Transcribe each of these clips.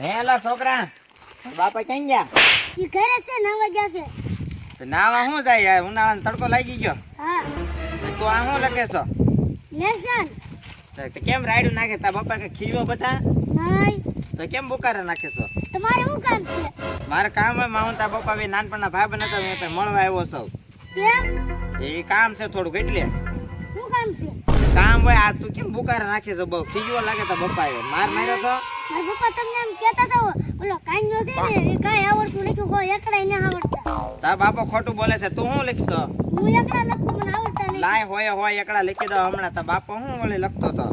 હે એલા છોકરા બાપા ક્યાં ગયા? ઈ ઘરે છે વાગ્યા છે. તો નાવા શું જાય? યાર ઉનાળાનો તડકો લાગી ગયો. હા. તો આ શું લખે છો? લેસન. તો કેમ રાયડું નાખે? તા બાપા કે ખીવો બધા? નહીં. તો કેમ બુકારા નાખે છો? તમારે શું કામ છે? મારે કામ હોય માઉન તા બાપા બી નાનપણના ભાઈ બને તો મેં મળવા આવ્યો છું. કેમ? એ કામ છે થોડું એટલે. શું કામ છે? કામ હોય આ તું કેમ બુકારા નાખે છે? બહુ ખીજવો લાગે તો બપાએ માર માર્યો તો. મારા પપ્પા તમને એમ કહેતા તો ઓલો કાન્યો છે ને કાઈ કાંઈ આવડતું નથી કોઈ એકડાય ના આવડતા. તા બાપો ખોટું બોલે છે તું શું લખશો? હું એકડા લખું મને આવડતા નહીં લાય હોય હોય એકડા લખી દો હમણાં. તા બાપો હું ઓલે લખતો તો?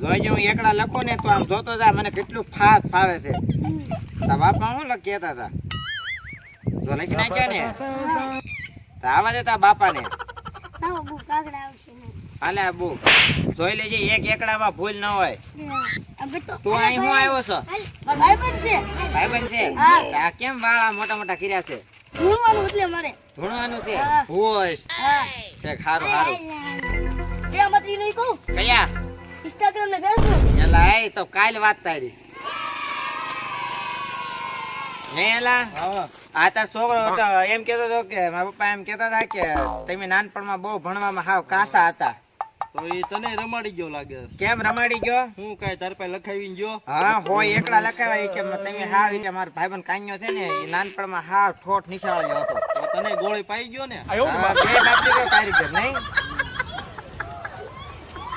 જોઈજો હું એકડા લખો ને તો આમ જોતો જા મને કેટલું ફાસ્ટ ફાવે છે. તા બાપા હું લખ હતા હતા? જો લખી નાખ્યા ને? આવા દે તા બાપા ને જોઈ લેજે એક એકડામાં ભૂલ ન હોય. તું અહીં હું આવ્યો છો? ભાઈબંધ છે? ભાઈબંધ છે આ કેમ વાળા મોટા મોટા કર્યા છે? ભણવાનું એટલે મારે. ધૂણવાનું છે. હોશ. છે ખારું ખારું એ આમાંથી નહીં કહું. કયા? ઇન્સ્ટાગ્રામ ને ફેસબુક એલા એ તો કાલ વાત તારી. આ તાર છોકરો હતો એમ કેતો હતો કે મારા પપ્પા એમ કેતા હતા કે તમે નાનપણમાં બહુ ભણવામાં હાવ કાસા હતા. તો એ તને રમાડી ગયો લાગે. કેમ રમાડી ગયો? હું કઈ તાર પાસે લખાવીને ગયો? હા હોય એકલા લખાવાય કે તમે હાવ કે મારો ભાઈબંધ કાન્યો છે ને એ નાનપણમાં હાવ ઠોઠ નિશાળ્યો હતો. તને ગોળી પાઈ ગયો ને? બે બાપ દીકરો કારીગર નહીં?